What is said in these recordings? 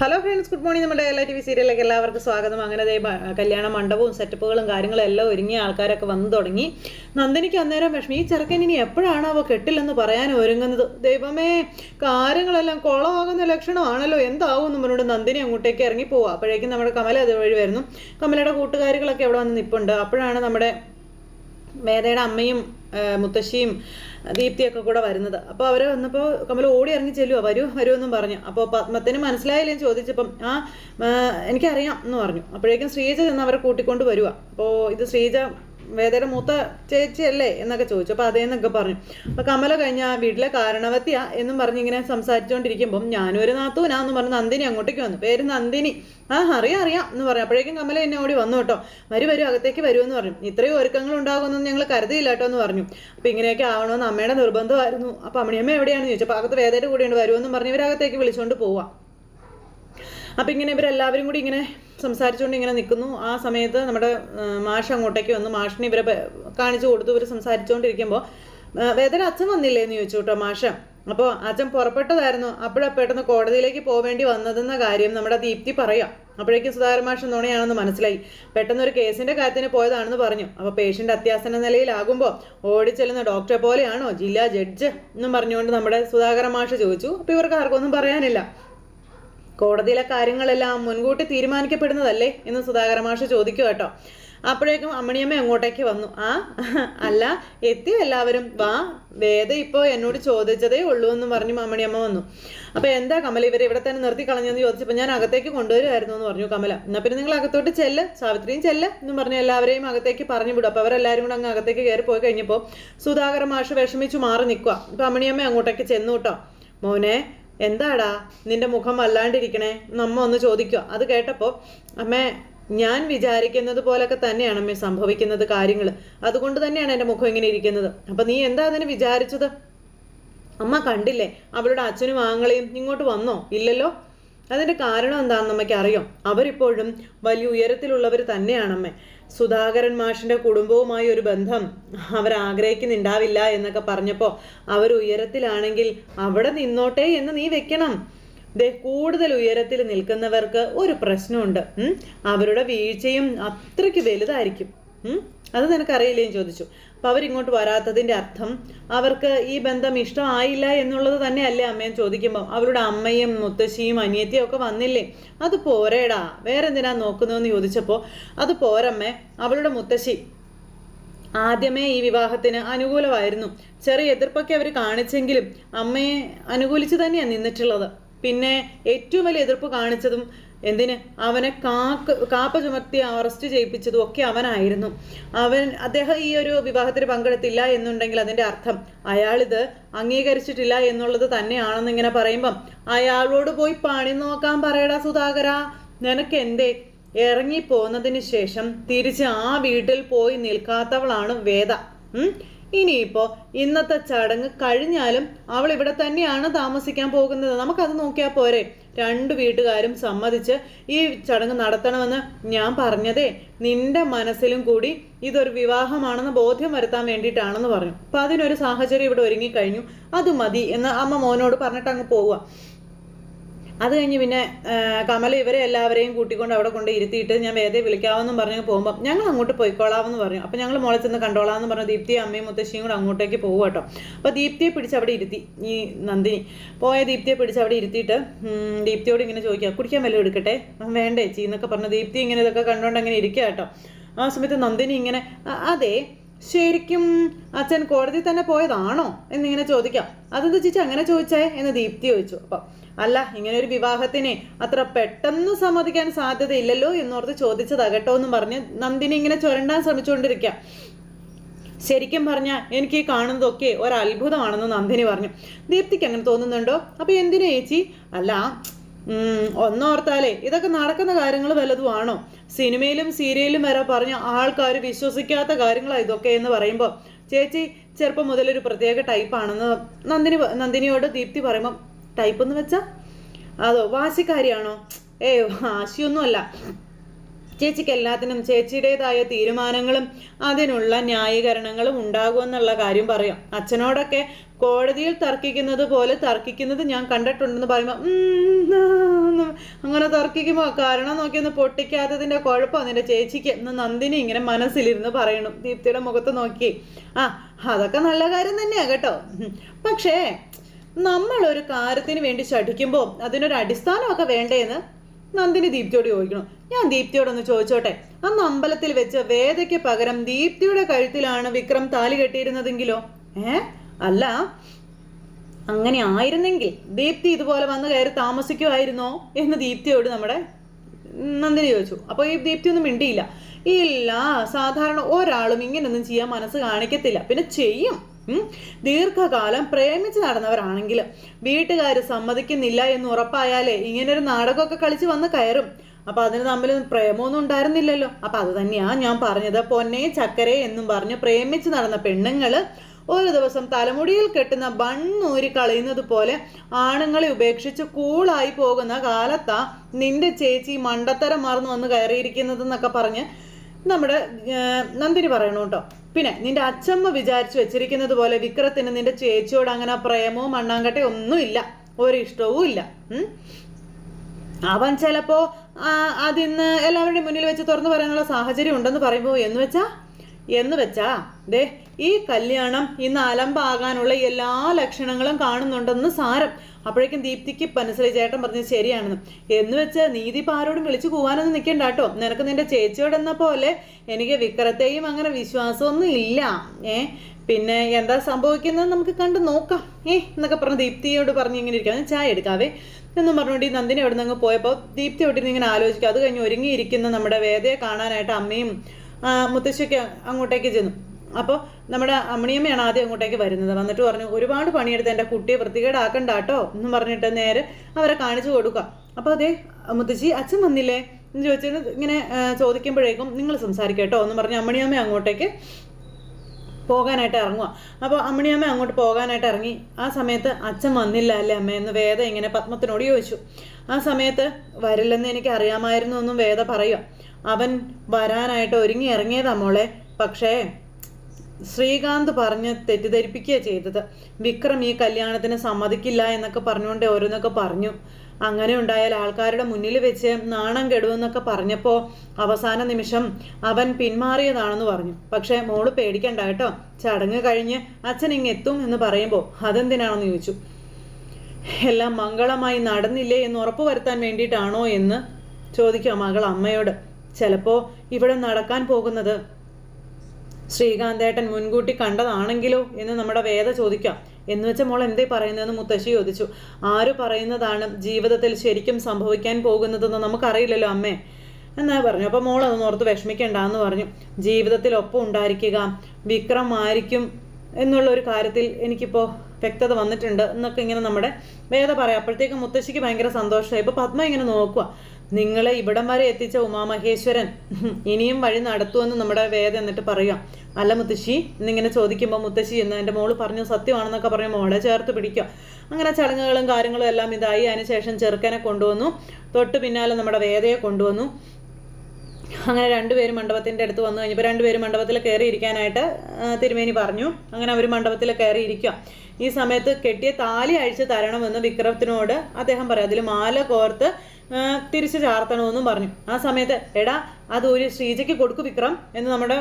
Hello friends good morning നമ്മുടെ എല്ലാ T V സീരിയലിലേക്ക് എല്ലാവർക്കും സ്വാഗതം. അങ്ങനെ കല്യാണ മണ്ഡപവും സെറ്റപ്പുകളും കാര്യങ്ങളും എല്ലാം ഒരുങ്ങിയ ആൾക്കാരൊക്കെ വന്നു തുടങ്ങി. നന്ദിനിക്ക് അന്നേരം വിഷമം ഈ ചെറുക്കൻ ഇനി എപ്പോഴാണ് അവ കെട്ടില്ലെന്ന് പറയാൻ ഒരുങ്ങുന്നത്? ദൈവമേ കാര്യങ്ങളെല്ലാം കുളമാകുന്ന ലക്ഷണമാണല്ലോ. എന്താവും? പറഞ്ഞുകൊണ്ട് നന്ദിനി അങ്ങോട്ടേക്ക് ഇറങ്ങി പോവുക അപ്പോഴേക്കും നമ്മുടെ കമല അതുവഴി വരുന്നു. കമലയുടെ കൂട്ടുകാരികളൊക്കെ എവിടെ വന്ന് നിൽപ്പുണ്ട് അപ്പോഴാണ് നമ്മുടെ വേദയുടെ അമ്മയും മുത്തശ്ശിയും ദീപ്തിയൊക്കെ കൂടെ വരുന്നത്. അപ്പോൾ അവർ വന്നപ്പോൾ കമൽ ഓടി ഇറങ്ങി ചെല്ലുക വരൂ വരൂ എന്നും പറഞ്ഞു. അപ്പോൾ പത്മത്തിന് മനസ്സിലായില്ലേ ചോദിച്ചപ്പം ആ ആ, എനിക്കറിയാം എന്ന് പറഞ്ഞു. അപ്പോഴേക്കും ശ്രീജ ചെന്ന് അവരെ കൂട്ടിക്കൊണ്ട് വരുവാ. അപ്പോൾ ഇത് ശ്രീജ വേദയുടെ മൂത്ത ചേച്ചി അല്ലേ എന്നൊക്കെ ചോദിച്ചു. അപ്പോൾ അതേന്നൊക്കെ പറഞ്ഞു. അപ്പോൾ കമല കഴിഞ്ഞ വീട്ടിലെ കാരണവത്തിയാ എന്നും പറഞ്ഞ് ഇങ്ങനെ സംസാരിച്ചുകൊണ്ടിരിക്കുമ്പം ഞാനും ഒരു നാത്തൂനാന്ന് പറഞ്ഞ് നന്ദിനി അങ്ങോട്ടേക്ക് വന്നു. പേര് നന്ദിനി. ആ അറിയാം അറിയാം എന്ന് പറഞ്ഞു. അപ്പോഴേക്കും കമല എന്നെ ഓടി വന്നു കേട്ടോ. വരൂ വരൂ അകത്തേക്ക് വരുമെന്ന് പറഞ്ഞു. ഇത്രയും ഒരുക്കങ്ങൾ ഉണ്ടാകുമെന്നൊന്നും ഞങ്ങൾ കരുതിയില്ല കേട്ടോ എന്ന് പറഞ്ഞു. അപ്പോൾ ഇങ്ങനെയൊക്കെ ആവണമെന്ന് അമ്മയുടെ നിർബന്ധമായിരുന്നു. അപ്പോൾ അമ്മണിയമ്മ എവിടെയാണെന്ന് ചോദിച്ചു. അപ്പോൾ അകത്ത് വേദയുടെ കൂടെയുണ്ട് വരുമെന്നും പറഞ്ഞ് ഇവരകത്തേക്ക് വിളിച്ചുകൊണ്ട് പോവാം. അപ്പം ഇങ്ങനെ ഇവരെല്ലാവരും കൂടി ഇങ്ങനെ സംസാരിച്ചുകൊണ്ട് ഇങ്ങനെ നിൽക്കുന്നു ആ സമയത്ത് നമ്മുടെ മാഷ് അങ്ങോട്ടേക്ക് വന്നു മാഷിനെ ഇവരെ കാണിച്ചു കൊടുത്തു ഇവർ സംസാരിച്ചുകൊണ്ടിരിക്കുമ്പോൾ വേദന അച്ഛൻ വന്നില്ലേ എന്ന് ചോദിച്ചു കേട്ടോ മാഷ്. അപ്പോൾ അച്ഛൻ പുറപ്പെട്ടതായിരുന്നു. അപ്പോഴാ പെട്ടെന്ന് കോടതിയിലേക്ക് പോവേണ്ടി വന്നതെന്ന കാര്യം നമ്മുടെ ദീപ്തി പറയാം. അപ്പോഴേക്കും സുധാകരൻ മാഷ് നുണയാണെന്ന് മനസ്സിലായി. പെട്ടെന്ന് ഒരു കേസിന്റെ കാര്യത്തിന് പോയതാണെന്ന് പറഞ്ഞു. അപ്പോൾ പേഷ്യന്റ് അത്യാസന്ന നിലയിലാകുമ്പോൾ ഓടിച്ചെല്ലുന്ന ഡോക്ടറെ പോലെയാണോ? ജില്ലാ ജഡ്ജ് എന്നും പറഞ്ഞുകൊണ്ട് നമ്മുടെ സുധാകരൻ മാഷ് ചോദിച്ചു. അപ്പോൾ ഇവർക്ക് ആർക്കൊന്നും പറയാനില്ല. കോടതിയിലെ കാര്യങ്ങളെല്ലാം മുൻകൂട്ടി തീരുമാനിക്കപ്പെടുന്നതല്ലേ എന്ന് സുധാകര മാഷ് ചോദിക്കുക കേട്ടോ. അപ്പോഴേക്കും അമ്മണിയമ്മ അങ്ങോട്ടേക്ക് വന്നു. ആ അല്ല എത്തി എല്ലാവരും. വാ വേദ ഇപ്പോൾ എന്നോട് ചോദിച്ചതേ ഉള്ളൂ എന്ന് പറഞ്ഞു അമ്മണിയമ്മ വന്നു. അപ്പോൾ എന്താ കമല ഇവരെ ഇവിടെ തന്നെ നിർത്തി കളഞ്ഞെന്ന് ചോദിച്ചപ്പോൾ ഞാൻ അകത്തേക്ക് കൊണ്ടുവരുമായിരുന്നു എന്ന് പറഞ്ഞു കമല. എന്നാൽ പിന്നെ നിങ്ങൾ അകത്തോട്ട് ചെല്ല്. സാവിത്രിയും ചെല്ല് എന്ന് പറഞ്ഞു എല്ലാവരെയും അകത്തേക്ക് പറഞ്ഞു വിടും. അപ്പോൾ അവരെല്ലാവരും കൂടെ അങ്ങ് അകത്തേക്ക് കയറി പോയി കഴിഞ്ഞപ്പോൾ സുധാകര മാഷ് വിഷമിച്ചു മാറി നിൽക്കുക അപ്പോൾ അമ്മണിയമ്മ അങ്ങോട്ടേക്ക് ചെന്നു കേട്ടോ. മോനെ എന്താടാ നിന്റെ മുഖം വല്ലാണ്ടിരിക്കണേ നമ്മ ഒന്ന് ചോദിക്കുക അത് കേട്ടപ്പോൾ അമ്മേ ഞാൻ വിചാരിക്കുന്നത് പോലൊക്കെ തന്നെയാണ് അമ്മേ സംഭവിക്കുന്നത് കാര്യങ്ങൾ അതുകൊണ്ട് തന്നെയാണ് എന്റെ മുഖം ഇങ്ങനെ ഇരിക്കുന്നത്. അപ്പം നീ എന്താ അതിന് വിചാരിച്ചത്? അമ്മ കണ്ടില്ലേ? അവളുടെ അച്ഛനും ആങ്ങളെയും ഇങ്ങോട്ട് വന്നോ? ഇല്ലല്ലോ? അതിന്റെ കാരണം എന്താണെന്ന് അമ്മയ്ക്ക് അറിയാം? അവരിപ്പോഴും വലിയ ഉയരത്തിലുള്ളവർ തന്നെയാണമ്മേ സുധാകരൻ മാഷിന്റെ കുടുംബവുമായി ഒരു ബന്ധം അവർ ആഗ്രഹിക്കുന്നുണ്ടാവില്ല എന്നൊക്കെ പറഞ്ഞപ്പോൾ അവർ ഉയരത്തിലാണെങ്കിൽ അവിടെ നിന്നോട്ടെ എന്ന് നീ വെക്കണം. ദേ കൂടുതൽ ഉയരത്തിൽ നിൽക്കുന്നവർക്ക് ഒരു പ്രശ്നമുണ്ട്. അവരുടെ വീഴ്ചയും അത്രയ്ക്ക് വലുതായിരിക്കും. അത് നിനക്കറിയില്ലേ എന്ന് ചോദിച്ചു. അപ്പൊ അവരിങ്ങോട്ട് വരാത്തതിന്റെ അർത്ഥം അവർക്ക് ഈ ബന്ധം ഇഷ്ടമായില്ല എന്നുള്ളത് തന്നെയല്ലേ അമ്മയും ചോദിക്കുമ്പോൾ അവരുടെ അമ്മയും മുത്തശ്ശിയും അനിയത്തിയും ഒക്കെ വന്നില്ലേ? അത് പോരേടാ. വേറെന്തിനാ നോക്കുന്നതെന്ന് ചോദിച്ചപ്പോൾ അത് പോരമ്മേ അവളുടെ മുത്തശ്ശി ആദ്യമേ ഈ വിവാഹത്തിന് അനുകൂലമായിരുന്നു. ചെറിയ എതിർപ്പൊക്കെ അവർ കാണിച്ചെങ്കിലും അമ്മയെ അനുകൂലിച്ച് തന്നെയാണ് നിന്നിട്ടുള്ളത്. പിന്നെ ഏറ്റവും വലിയ എതിർപ്പ് കാണിച്ചതും എന്തിന്? അവനെ കാക്ക് കാപ്പ ചുമർത്തി അറസ്റ്റ് ചെയ്യിപ്പിച്ചതും ഒക്കെ അവനായിരുന്നു. അവൻ അദ്ദേഹം ഈ ഒരു വിവാഹത്തിന് പങ്കെടുത്തില്ല എന്നുണ്ടെങ്കിൽ അതിന്റെ അർത്ഥം അയാളിത് അംഗീകരിച്ചിട്ടില്ല എന്നുള്ളത് തന്നെയാണെന്ന് ഇങ്ങനെ പറയുമ്പം അയാളോട് പോയി പണി നോക്കാൻ പറയടാ സുധാകര. നിനക്ക് എന്തേ? ഇറങ്ങി പോന്നതിന് ശേഷം തിരിച്ച് ആ വീട്ടിൽ പോയി നിൽക്കാത്തവളാണ് വേദ? ഇനിയിപ്പോ ഇന്നത്തെ ചടങ്ങ് കഴിഞ്ഞാലും അവൾ ഇവിടെ തന്നെയാണ് താമസിക്കാൻ പോകുന്നത്. നമുക്കത് നോക്കിയാൽ പോരെ. രണ്ടു വീട്ടുകാരും സമ്മതിച്ച് ഈ ചടങ്ങ് നടത്തണമെന്ന് ഞാൻ പറഞ്ഞതേ നിന്റെ മനസ്സിലും കൂടി ഇതൊരു വിവാഹമാണെന്ന് ബോധ്യം വരുത്താൻ വേണ്ടിയിട്ടാണെന്ന് പറഞ്ഞു. അപ്പൊ അതിനൊരു സാഹചര്യം ഇവിടെ ഒരുങ്ങിക്കഴിഞ്ഞു. അത് മതി എന്ന് അമ്മ മോനോട് പറഞ്ഞിട്ട് അങ്ങ് പോവുക. അത് കഴിഞ്ഞ് പിന്നെ കമല ഇവരെ എല്ലാവരെയും കൂട്ടിക്കൊണ്ട് അവിടെ കൊണ്ട് ഇരുത്തിയിട്ട് ഞാൻ വേദയെ വിളിക്കാമെന്നും പറഞ്ഞ് പോകുമ്പോൾ ഞങ്ങൾ അങ്ങോട്ട് പോയിക്കോളാമെന്ന് പറഞ്ഞു. അപ്പം ഞങ്ങൾ മോളെ ചെന്ന് കണ്ടോളാമെന്ന് പറഞ്ഞു. ദീപ്തി അമ്മയും മുത്തശ്ശിയും കൂടെ അങ്ങോട്ടേക്ക് പോകും കേട്ടോ. അപ്പോൾ ദീപ്തിയെ പിടിച്ച് അവിടെ ഇരുത്തി. ഈ നന്ദിനി. പോയ ദീപ്തിയെ പിടിച്ച് അവിടെ ഇരുത്തിയിട്ട് ദീപ്തിയോട് ഇങ്ങനെ ചോദിക്കുക കുടിക്കാൻ വല്ലതും എടുക്കട്ടെ? വേണ്ടേ എന്നൊക്കെ പറഞ്ഞു ദീപ്തി ഇങ്ങനെ ഇതൊക്കെ കണ്ടുകൊണ്ട് അങ്ങനെ ഇരിക്കുക കേട്ടോ. ആ സമയത്ത് നന്ദിനി ഇങ്ങനെ "അ- അതെ. ശരിക്കും അച്ഛൻ കോടതി തന്നെ പോയതാണോ എന്നിങ്ങനെ ചോദിക്കാം. അതെന്ത് ചേച്ചി അങ്ങനെ ചോദിച്ചേ എന്ന് ദീപ്തി ചോദിച്ചു. അപ്പം അല്ല ഇങ്ങനെ ഒരു വിവാഹത്തിന് അത്ര പെട്ടെന്ന് സമ്മതിക്കാൻ സാധ്യതയില്ലല്ലോ എന്നോർത്ത് ചോദിച്ചതാകട്ടോ എന്നും പറഞ്ഞ് നന്ദിനി ഇങ്ങനെ ചുരണ്ടാൻ ശ്രമിച്ചുകൊണ്ടിരിക്കുക ശരിക്കും പറഞ്ഞാൽ എനിക്ക് ഈ കാണുന്നതൊക്കെ ഒരത്ഭുതമാണെന്ന് നന്ദിനി പറഞ്ഞു. ദീപ്തിക്ക് അങ്ങനെ തോന്നുന്നുണ്ടോ? അപ്പൊ എന്തിനാ ചേച്ചി? അല്ല ഒന്നോർത്താലേ ഇതൊക്കെ നടക്കുന്ന കാര്യങ്ങൾ വല്ലതുമാണോ സിനിമയിലും സീരിയലിലും വരെ പറഞ്ഞ ആൾക്കാർ വിശ്വസിക്കാത്ത കാര്യങ്ങളാണ് ഇതൊക്കെ എന്ന് പറയുമ്പോൾ ചേച്ചി ചെറുപ്പം മുതലൊരു പ്രത്യേക ടൈപ്പാണെന്ന് നന്ദിനി നന്ദിനിയോട് ദീപ്തി പറയുമ്പോൾ ടൈപ്പ് എന്ന് വെച്ചാ? അതോ വാശിക്കാരിയാണോ? ഏ വാശിയൊന്നുമല്ല. ചേച്ചിക്ക് എല്ലാത്തിനും ചേച്ചിയുടേതായ തീരുമാനങ്ങളും അതിനുള്ള ന്യായീകരണങ്ങളും ഉണ്ടാകുമെന്നുള്ള കാര്യം പറയാം. അച്ഛനോടൊക്കെ കോടതിയിൽ തർക്കിക്കുന്നത് പോലെ തർക്കിക്കുന്നത് ഞാൻ കണ്ടിട്ടുണ്ടെന്ന് പറയുമ്പോൾ അങ്ങനെ തർക്കിക്കുമ്പോൾ കാരണം നോക്കിയൊന്ന് പൊട്ടിക്കാത്തതിന്റെ കുഴപ്പം അതിന്റെ ചേച്ചിക്ക്. എന്ന് നന്ദിനി ഇങ്ങനെ മനസ്സിലിരുന്ന് പറയണം. ദീപ്തിയുടെ മുഖത്ത് നോക്കി. ആ അതൊക്കെ നല്ല കാര്യം തന്നെയാണ് കേട്ടോ. പക്ഷേ നമ്മളൊരു കാര്യത്തിന് വേണ്ടി ശഠിക്കുമ്പോൾ അതിനൊരു അടിസ്ഥാനമൊക്കെ വേണ്ടേന്ന് നന്ദിനി ദീപ്തിയോട് ചോദിക്കണം. ഞാൻ ദീപ്തിയോടൊന്ന് ചോദിച്ചോട്ടെ? അന്ന് അമ്പലത്തിൽ വെച്ച് വേദയ്ക്ക് പകരം ദീപ്തിയുടെ കഴുത്തിലാണ് വിക്രം താലി കെട്ടിയിരുന്നതെങ്കിലോ? ഏ? അല്ല. അങ്ങനെ ആയിരുന്നെങ്കിൽ ദീപ്തി ഇതുപോലെ വന്ന് കയറി താമസിക്കുമായിരുന്നോ? എന്ന് ദീപ്തിയോട് നമ്മുടെ നന്ദിനി ചോദിച്ചു. അപ്പോൾ ഈ ദീപ്തി ഒന്നും മിണ്ടിയില്ല. ഇല്ല സാധാരണ ഒരാളും ഇങ്ങനൊന്നും ചെയ്യാൻ മനസ്സ് കാണിക്കത്തില്ല. പിന്നെ ചെയ്യും. ദീർഘകാലം പ്രേമിച്ച് നടന്നവരാണെങ്കിൽ വീട്ടുകാർ സമ്മതിക്കുന്നില്ല എന്ന് ഉറപ്പായാലേ ഇങ്ങനൊരു നാടകമൊക്കെ കളിച്ച് വന്ന് കയറും. അപ്പൊ അതിന് തമ്മിൽ പ്രേമമൊന്നും ഉണ്ടായിരുന്നില്ലല്ലോ. അപ്പൊ അത് തന്നെയാ ഞാൻ പറഞ്ഞത്. പൊന്നെ ചക്കരെ എന്നും പറഞ്ഞ് പ്രേമിച്ച് നടന്ന പെണ്ണുങ്ങൾ ഒരു ദിവസം തലമുടിയിൽ കെട്ടുന്ന ബണ്ണൂരി കളയുന്നത് പോലെ ആണുങ്ങളെ ഉപേക്ഷിച്ച് കൂളായി പോകുന്ന കാലത്താ നിന്റെ ചേച്ചി മണ്ടത്തരം മറന്നു വന്ന് കയറിയിരിക്കുന്നതെന്നൊക്കെ പറഞ്ഞ് നമ്മുടെ നന്ദിനി പറയണു കേട്ടോ പിന്നെ നിന്റെ അച്ഛമ്മ വിചാരിച്ചു വെച്ചിരിക്കുന്നത് പോലെ വിക്രത്തിന് നിന്റെ ചേച്ചിയോട് അങ്ങനെ പ്രേമോ മണ്ണാങ്കട്ടെ ഒന്നുമില്ല ഒരു ഇഷ്ടവും ഇല്ല. അവൻ ചിലപ്പോ അതിന്ന് എല്ലാവരുടെയും മുന്നിൽ വെച്ച് തുറന്നു പറയാനുള്ള സാഹചര്യം ഉണ്ടെന്ന് പറയുമ്പോൾ എന്ന് വെച്ചാ? എന്ന് വെച്ചാ? ദേ ഈ കല്യാണം ഇന്ന് അലമ്പാകാനുള്ള എല്ലാ ലക്ഷണങ്ങളും കാണുന്നുണ്ടെന്ന് സാരം. അപ്പോഴേക്കും ദീപ്തിക്ക് മനസ്സിലായി ചേട്ടൻ പറഞ്ഞത് ശരിയാണെന്ന്. എന്ന് വെച്ച് നീതി ആരോടും വിളിച്ചു പോകാനൊന്നും നിൽക്കണ്ട കേട്ടോ. നിനക്ക് നിന്റെ ചേച്ചിയോടെന്ന പോലെ എനിക്ക് വിക്രത്തെയും അങ്ങനെ വിശ്വാസമൊന്നും ഇല്ല. ഏ? പിന്നെ എന്താ സംഭവിക്കുന്നത് നമുക്ക് കണ്ട് നോക്കാം. ഏ? എന്നൊക്കെ പറഞ്ഞ് ദീപ്തിയോട് പറഞ്ഞ് ഇങ്ങനെ ഇരിക്കാം ചായ എടുക്കാവേ? എന്നും പറഞ്ഞുകൊണ്ട് ഈ നന്ദിനി അവിടെ നിന്ന് പോയപ്പോൾ ദീപ്തി ഒട്ടിന്ന് ഇങ്ങനെ ആലോചിക്കുക അത് കഴിഞ്ഞ് ഒരുങ്ങിയിരിക്കുന്ന നമ്മുടെ വേദയെ കാണാനായിട്ട് അമ്മയും മുത്തശ്ശിയൊക്കെ അങ്ങോട്ടേക്ക് ചെന്നു. അപ്പോൾ നമ്മുടെ അമ്മണിയമ്മയാണ് ആദ്യം അങ്ങോട്ടേക്ക് വരുന്നത്. വന്നിട്ട് പറഞ്ഞു ഒരുപാട് പണിയെടുത്ത് എന്റെ കുട്ടിയെ വൃത്തികേടാക്കണ്ട കേട്ടോ എന്നും പറഞ്ഞിട്ട് നേരെ അവരെ കാണിച്ചു കൊടുക്കുക. അപ്പോൾ അതെ മുത്തശ്ശി അച്ഛൻ വന്നില്ലേ? എന്ന് ചോദിച്ചിട്ട് ഇങ്ങനെ ചോദിക്കുമ്പോഴേക്കും നിങ്ങൾ സംസാരിക്കട്ടോ എന്ന് പറഞ്ഞ് അമ്മണിയമ്മ അങ്ങോട്ടേക്ക് പോകാനായിട്ട് ഇറങ്ങുക അപ്പോൾ അമ്മണിയമ്മ അങ്ങോട്ട് പോകാനായിട്ട് ഇറങ്ങി. ആ സമയത്ത് അച്ഛൻ വന്നില്ല അല്ലേ അമ്മ? എന്ന് വേദ ഇങ്ങനെ പത്മത്തിനോട് ചോദിച്ചു. ആ സമയത്ത് വരില്ലെന്ന് എനിക്ക് അറിയാമായിരുന്നു എന്നും വേദ പറയുക അവൻ വരാനായിട്ട് ഒരുങ്ങി ഇറങ്ങിയതാ മോളെ പക്ഷേ ശ്രീകാന്ത് പറഞ്ഞ് തെറ്റിദ്ധരിപ്പിക്കുക ചെയ്തത്. വിക്രം ഈ കല്യാണത്തിന് സമ്മതിക്കില്ല എന്നൊക്കെ പറഞ്ഞുകൊണ്ട് ഓരോന്നൊക്കെ പറഞ്ഞു. അങ്ങനെ ഉണ്ടായാൽ ആൾക്കാരുടെ മുന്നിൽ വെച്ച് നാണം കെടുവെന്നൊക്കെ പറഞ്ഞപ്പോൾ അവസാന നിമിഷം അവൻ പിന്മാറിയതാണെന്ന് പറഞ്ഞു. പക്ഷേ മോൾ പേടിക്കണ്ട കേട്ടോ. ചടങ്ങ് കഴിഞ്ഞ് അച്ഛൻ ഇങ്ങെത്തും എന്ന് പറയുമ്പോൾ അതെന്തിനാണെന്ന് ചോദിച്ചു. എല്ലാം മംഗളമായി നടന്നില്ലേ എന്ന് ഉറപ്പ് വരുത്താൻ വേണ്ടിയിട്ടാണോ എന്ന് ചോദിക്കുക മകൾ അമ്മയോട്. ചിലപ്പോൾ ഇവിടെ നടക്കാൻ പോകുന്നത് ശ്രീകാന്തേട്ടൻ മുൻകൂട്ടി കണ്ടതാണെങ്കിലോ എന്ന് നമ്മുടെ വേദ ചോദിക്കാം. എന്ന് വെച്ച മോൾ എന്തേ പറയുന്നതെന്ന് മുത്തശ്ശി ചോദിച്ചു. ആര് പറയുന്നതാണ് ജീവിതത്തിൽ ശരിക്കും സംഭവിക്കാൻ പോകുന്നതെന്ന് നമുക്കറിയില്ലല്ലോ അമ്മേ. എന്നാ പറഞ്ഞു. അപ്പോൾ മോൾ അതൊന്നും ഓർത്ത് വിഷമിക്കേണ്ട എന്ന് പറഞ്ഞു. ജീവിതത്തിൽ ഒപ്പം ഉണ്ടായിരിക്കുക വിക്രം ആയിരിക്കും എന്നുള്ള ഒരു കാര്യത്തിൽ എനിക്കിപ്പോൾ വ്യക്തത വന്നിട്ടുണ്ട് എന്നൊക്കെ ഇങ്ങനെ നമ്മുടെ വേദ പറയാം. അപ്പോഴത്തേക്കും മുത്തശ്ശിക്ക് ഭയങ്കര സന്തോഷമായി ഇപ്പോൾ പത്മ ഇങ്ങനെ നോക്കുക നിങ്ങളെ ഇവിടം വരെ എത്തിച്ച ഉമാമഹേശ്വരൻ. ഇനിയും വഴി നടത്തുമെന്ന് നമ്മുടെ വേദ എന്നിട്ട് പറയാം. അല്ല മുത്തശ്ശി എന്നിങ്ങനെ ചോദിക്കുമ്പോൾ മുത്തശ്ശി എന്ന് എന്റെ മോൾ പറഞ്ഞു സത്യമാണെന്നൊക്കെ പറഞ്ഞ് മോളെ ചേർത്ത് പിടിക്കുക. അങ്ങനെ ചടങ്ങുകളും കാര്യങ്ങളും എല്ലാം ഇതായി. അതിനുശേഷം ചെറുക്കനെ കൊണ്ടുവന്നു. തൊട്ട് പിന്നാലെ നമ്മുടെ വേദയെ കൊണ്ടുവന്നു. അങ്ങനെ രണ്ടുപേരും മണ്ഡപത്തിന്റെ അടുത്ത് വന്നു കഴിഞ്ഞപ്പോൾ രണ്ടുപേരും മണ്ഡപത്തിൽ കയറിയിരിക്കാനായിട്ട് തിരുമേനി പറഞ്ഞു. അങ്ങനെ അവർ മണ്ഡപത്തിൽ കയറിയിരിക്കുക. ഈ സമയത്ത് കെട്ടിയ താലി അഴിച്ച് തരണമെന്ന് വിക്രമത്തിനോട് അദ്ദേഹം പറയും. അതിൽ മാല കോർത്ത് തിരിച്ച് ചാർത്തണമെന്നും പറഞ്ഞു. ആ സമയത്ത് എടാ അത് ഒരു ശ്രീജയ്ക്ക് കൊടുക്കു വിക്രം എന്ന് നമ്മുടെ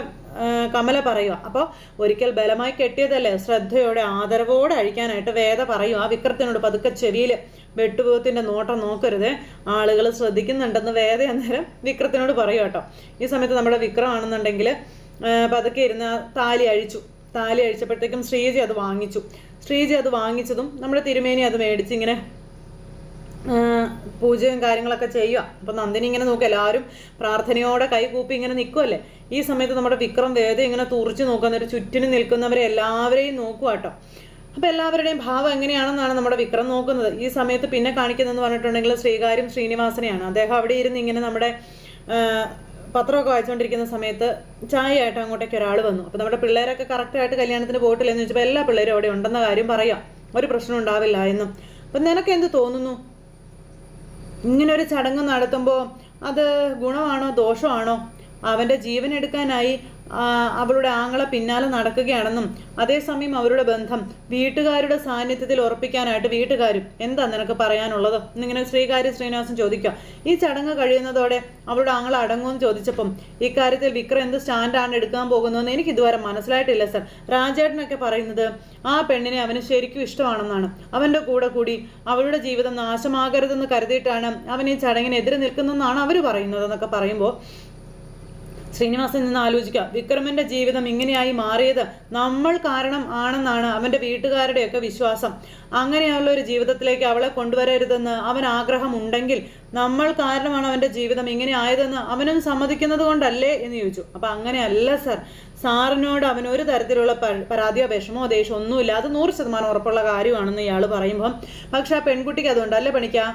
കമല പറയുക അപ്പോൾ ഒരിക്കൽ ബലമായി കെട്ടിയതല്ലേ? ശ്രദ്ധയോടെ ആദരവോടെ അഴിക്കാനായിട്ട് വേദ പറയും. ആ വിക്രത്തിനോട് പതുക്കെ ചെവിയിൽ വെട്ടുപോകത്തിന്റെ നോട്ടം നോക്കരുത്. ആളുകൾ ശ്രദ്ധിക്കുന്നുണ്ടെന്ന് വേദ അന്നേരം വിക്രത്തിനോട് പറയും കേട്ടോ. ഈ സമയത്ത് നമ്മുടെ വിക്രം ആണെന്നുണ്ടെങ്കിൽ പതുക്കെ ഇരുന്ന് താലി അഴിച്ചു. താലി അഴിച്ചപ്പോഴത്തേക്കും ശ്രീജി അത് വാങ്ങിച്ചു. ശ്രീജി അത് വാങ്ങിച്ചതും നമ്മുടെ തിരുമേനി അത് മേടിച്ച് ഇങ്ങനെ പൂജയും കാര്യങ്ങളൊക്കെ ചെയ്യുക അപ്പം നന്ദിനി ഇങ്ങനെ നോക്കുക എല്ലാവരും പ്രാർത്ഥനയോടെ കൈകൂപ്പി ഇങ്ങനെ നിൽക്കുമല്ലേ ഈ സമയത്ത് നമ്മുടെ വിക്രം വേദം ഇങ്ങനെ തുറച്ചു നോക്കുക എന്നിട്ട് ചുറ്റിന് നിൽക്കുന്നവരെ എല്ലാവരെയും നോക്കുക കേട്ടോ അപ്പൊ എല്ലാവരുടെയും ഭാവം എങ്ങനെയാണെന്നാണ് നമ്മുടെ വിക്രം നോക്കുന്നത്. ഈ സമയത്ത് പിന്നെ കാണിക്കുന്നതെന്ന് പറഞ്ഞിട്ടുണ്ടെങ്കിൽ ശ്രീകാര്യം ശ്രീനിവാസനെയാണ്. അദ്ദേഹം അവിടെ ഇരുന്ന് ഇങ്ങനെ നമ്മുടെ പത്രമൊക്കെ വായിച്ചുകൊണ്ടിരിക്കുന്ന സമയത്ത് ചായ ആയിട്ട് അങ്ങോട്ടേക്ക് ഒരാൾ വന്നു. അപ്പോൾ നമ്മുടെ പിള്ളേരൊക്കെ കറക്റ്റായിട്ട് കല്യാണത്തിന് പോയിട്ടില്ലെന്ന് ചോദിച്ചപ്പോൾ എല്ലാ പിള്ളേരും അവിടെ ഉണ്ടെന്ന കാര്യം പറയാം. ഒരു പ്രശ്നം ഉണ്ടാവില്ല എന്നും. അപ്പം നിനക്ക് എന്ത് തോന്നുന്നു? ഇങ്ങനെ ഒരു ചടങ്ങ് നടത്തുമ്പോൾ അത് ഗുണമാണോ ദോഷമാണോ? അവന്റെ ജീവൻ എടുക്കാനായി അവളുടെ ആങ്ങളെ പിന്നാലെ നടക്കുകയാണെന്നും അതേസമയം അവരുടെ ബന്ധം വീട്ടുകാരുടെ സാന്നിധ്യത്തിൽ ഉറപ്പിക്കാനായിട്ട് വീട്ടുകാരും എന്താ നിനക്ക് പറയാനുള്ളത്? എന്നിങ്ങനെ ശ്രീകാര്യ ശ്രീനിവാസൻ ചോദിക്കുക. ഈ ചടങ്ങ് കഴിയുന്നതോടെ അവളുടെ ആങ്ങളെ അടങ്ങുമെന്ന് ചോദിച്ചപ്പം ഇക്കാര്യത്തിൽ വിക്രം എന്ത് സ്റ്റാൻഡാണ് എടുക്കാൻ പോകുന്നതെന്ന് എനിക്ക് ഇതുവരെ മനസ്സിലായിട്ടില്ല സർ. രാജേട്ടനൊക്കെ പറയുന്നത് ആ പെണ്ണിനെ അവന് ശരിക്കും ഇഷ്ടമാണെന്നാണ്. അവന്റെ കൂടെ കൂടി അവളുടെ ജീവിതം നാശമാകരുതെന്ന് കരുതിയിട്ടാണ് അവൻ ഈ ചടങ്ങിനെതിരെ നിൽക്കുന്നതെന്നാണ് അവർ പറയുന്നത് എന്നൊക്കെ പറയുമ്പോൾ ശ്രീനിവാസൻ നിന്ന് ആലോചിക്കുക. വിക്രമന്റെ ജീവിതം ഇങ്ങനെയായി മാറിയത് നമ്മൾ കാരണം ആണെന്നാണ് അവന്റെ വീട്ടുകാരുടെയൊക്കെ വിശ്വാസം. അങ്ങനെയുള്ള ഒരു ജീവിതത്തിലേക്ക് അവളെ കൊണ്ടുവരരുതെന്ന് അവൻ ആഗ്രഹമുണ്ടെങ്കിൽ നമ്മൾ കാരണമാണ് അവന്റെ ജീവിതം ഇങ്ങനെ ആയതെന്ന് അവനും സമ്മതിക്കുന്നത് കൊണ്ടല്ലേ എന്ന് ചോദിച്ചു. അപ്പൊ അങ്ങനെയല്ല സർ. സാറിനോട് അവൻ ഒരു തരത്തിലുള്ള പരാതിയോ വിഷമോ ദേഷ്യമോ ഒന്നുമില്ല. അത് നൂറ് ശതമാനം ഉറപ്പുള്ള കാര്യമാണെന്ന് ഇയാൾ പറയുമ്പം. പക്ഷെ ആ പെൺകുട്ടിക്ക് അതുകൊണ്ടല്ലേ പണിക്കാ?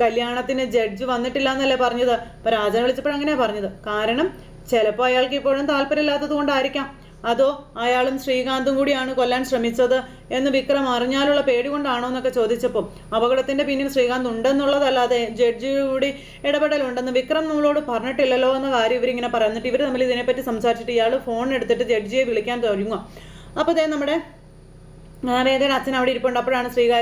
കല്യാണത്തിന് ജഡ്ജ് വന്നിട്ടില്ല എന്നല്ലേ പറഞ്ഞത്? അപ്പൊ രാജാ വിളിച്ചപ്പോൾ അങ്ങനെയാ പറഞ്ഞത്. കാരണം ചിലപ്പോൾ അയാൾക്ക് ഇപ്പോഴും താല്പര്യമില്ലാത്തത് കൊണ്ടായിരിക്കാം. അതോ അയാളും ശ്രീകാന്തും കൂടിയാണ് കൊല്ലാൻ ശ്രമിച്ചത് എന്ന് വിക്രം അറിഞ്ഞാലുള്ള പേടി കൊണ്ടാണോ എന്നൊക്കെ ചോദിച്ചപ്പോൾ അപകടത്തിന്റെ പിന്നിൽ ശ്രീകാന്ത് ഉണ്ടെന്നുള്ളതല്ലാതെ ജഡ്ജി കൂടി ഇടപെടലുണ്ടെന്ന് വിക്രം നമ്മളോട് പറഞ്ഞിട്ടില്ലല്ലോ എന്ന കാര്യം ഇവരിങ്ങനെ പറഞ്ഞിട്ട് ഇവർ തമ്മിൽ ഇതിനെപ്പറ്റി സംസാരിച്ചിട്ട് ഇയാൾ ഫോൺ എടുത്തിട്ട് ജഡ്ജിയെ വിളിക്കാൻ തുടങ്ങുക അപ്പോൾ അതേ നമ്മുടെ വേദന അച്ഛൻ അവിടെ ഇരിപ്പുണ്ട്. അപ്പോഴാണ് ശ്രീകാ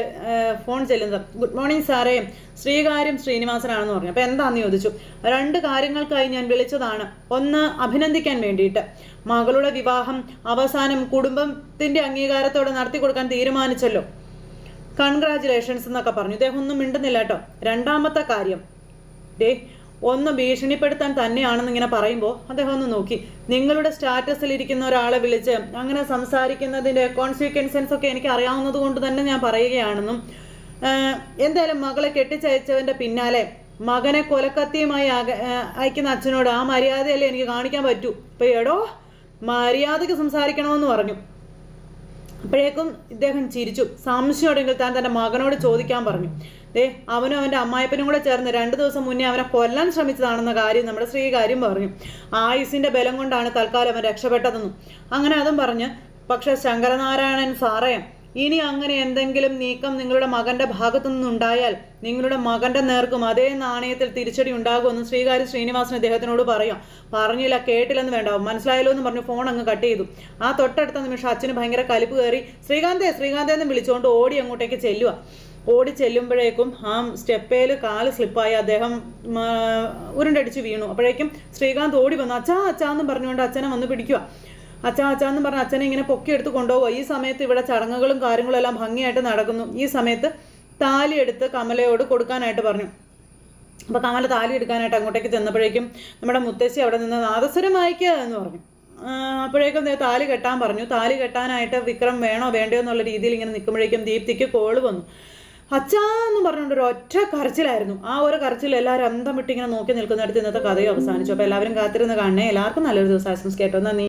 ഫോൺ ചെല്ലുന്നത്. ഗുഡ് മോർണിംഗ് സാറേ ശ്രീകാര്യം ശ്രീനിവാസനാണെന്ന് പറഞ്ഞു. അപ്പോൾ എന്താണെന്ന് ചോദിച്ചു? രണ്ട് കാര്യങ്ങൾക്കായി ഞാൻ വിളിച്ചതാണ്. ഒന്ന് അഭിനന്ദിക്കാൻ വേണ്ടിയിട്ട്. മകളുടെ വിവാഹം അവസാനം കുടുംബത്തിന്റെ അംഗീകാരത്തോടെ നടത്തി കൊടുക്കാൻ തീരുമാനിച്ചല്ലോ. കൺഗ്രാചുലേഷൻസ് എന്നൊക്കെ പറഞ്ഞു. ഇദ്ദേഹം ഒന്നും മിണ്ടുന്നില്ല കേട്ടോ. രണ്ടാമത്തെ കാര്യം. ഡേ ഒന്ന് ഭീഷണിപ്പെടുത്താൻ തന്നെയാണെന്ന് ഇങ്ങനെ പറയുമ്പോൾ അദ്ദേഹം ഒന്ന് നോക്കി. നിങ്ങളുടെ സ്റ്റാറ്റസിൽ ഇരിക്കുന്ന ഒരാളെ വിളിച്ച് അങ്ങനെ സംസാരിക്കുന്നതിന്റെ കോൺസിക്വൻസൻസ് ഒക്കെ എനിക്ക് അറിയാവുന്നത് കൊണ്ട് തന്നെ ഞാൻ പറയുകയാണെന്നും എന്തായാലും മകളെ കെട്ടിച്ചയച്ചവന്റെ പിന്നാലെ മകനെ കൊലക്കത്തിയുമായി അയക്കുന്ന അച്ഛനോട് ആ മര്യാദയല്ലേ എനിക്ക് കാണിക്കാൻ പറ്റൂ. ഇപ്പൊ എടോ മര്യാദയ്ക്ക് സംസാരിക്കണമെന്ന് പറഞ്ഞു. അപ്പോഴേക്കും ഇദ്ദേഹം ചിരിച്ചു. സംശയമുണ്ടെങ്കിൽ താൻ തന്റെ മകനോട് ചോദിക്കാൻ പറഞ്ഞു. ദേ അവനും അവന്റെ അമ്മായപ്പനും കൂടെ ചേർന്ന് രണ്ട് ദിവസം മുന്നേ അവനെ കൊല്ലാൻ ശ്രമിച്ചതാണെന്ന കാര്യം നമ്മുടെ ശ്രീകാര്യം പറഞ്ഞു. ആയുസിന്റെ ബലം കൊണ്ടാണ് തൽക്കാലം അവൻ രക്ഷപ്പെട്ടതെന്നും. അങ്ങനെ അതും പറഞ്ഞ് പക്ഷെ ശങ്കരനാരായണൻ സാറേ ഇനി അങ്ങനെ എന്തെങ്കിലും നീക്കം നിങ്ങളുടെ മകന്റെ ഭാഗത്തു നിന്നുണ്ടായാൽ നിങ്ങളുടെ മകന്റെ നേർക്കും അതേ നാണയത്തിൽ തിരിച്ചടി ഉണ്ടാകുമെന്ന് ശ്രീകാര്യ ശ്രീനിവാസൻ ഇദ്ദേഹത്തിനോട് പറയാം. പറഞ്ഞില്ല കേട്ടില്ലെന്ന് വേണ്ട. മനസ്സിലായല്ലോ എന്ന് പറഞ്ഞു ഫോൺ അങ്ങ് കട്ട് ചെയ്തു. ആ തൊട്ടടുത്ത നിമിഷം അച്ഛന് ഭയങ്കര കലിപ്പ് കയറി ശ്രീകാന്തേ ശ്രീകാന്തേ എന്ന് വിളിച്ചുകൊണ്ട് ഓടി അങ്ങോട്ടേക്ക് ചെല്ലുക ഓടി ചെല്ലുമ്പോഴേക്കും ആ സ്റ്റെപ്പേൽ കാൽ സ്ലിപ്പായി അദ്ദേഹം ഉരുണ്ടടിച്ച് വീണു. അപ്പോഴേക്കും ശ്രീകാന്ത് ഓടി വന്നു. അച്ഛാ അച്ഛാ എന്നും പറഞ്ഞുകൊണ്ട് അച്ഛനെ വന്ന് പിടിക്കുക അച്ഛാ അച്ഛാ എന്ന് പറഞ്ഞ അച്ഛനെ ഇങ്ങനെ പൊക്കി പൊക്കിയെടുത്ത് കൊണ്ടുപോകുക ഈ സമയത്ത് ഇവിടെ ചടങ്ങുകളും കാര്യങ്ങളും എല്ലാം ഭംഗിയായിട്ട് നടക്കുന്നു. ഈ സമയത്ത് താലി എടുത്ത് കമലയോട് കൊടുക്കാനായിട്ട് പറഞ്ഞു. അപ്പോൾ കമല താലി എടുക്കാനായിട്ട് അങ്ങോട്ടേക്ക് ചെന്നപ്പോഴേക്കും നമ്മുടെ മുത്തശ്ശി അവിടെ നിന്ന് നാദസ്വരം വായിക്കുക എന്ന് പറഞ്ഞു. അപ്പോഴേക്കും താലി കെട്ടാൻ പറഞ്ഞു. താലി കെട്ടാനായിട്ട് വിക്രം വേണോ വേണ്ടയോ എന്നുള്ള രീതിയിൽ ഇങ്ങനെ നിൽക്കുമ്പോഴേക്കും ദീപ്തിക്ക് കോൾ വന്നു. അച്ഛാ എന്ന് പറഞ്ഞുകൊണ്ട് ഒരു ഒറ്റ കരച്ചിലായിരുന്നു. ആ ഒരു കരച്ചിൽ എല്ലാവരും അന്തം വിട്ട് ഇങ്ങനെ നോക്കി നിൽക്കുന്നിടത്ത് ഇന്നത്തെ കഥയും അവസാനിച്ചു. അപ്പോൾ എല്ലാവരും കാത്തിരുന്ന് കാണണേ. എല്ലാവർക്കും നല്ലൊരു ദിവസം. ആശംസിക്കട്ടോ. നന്ദി.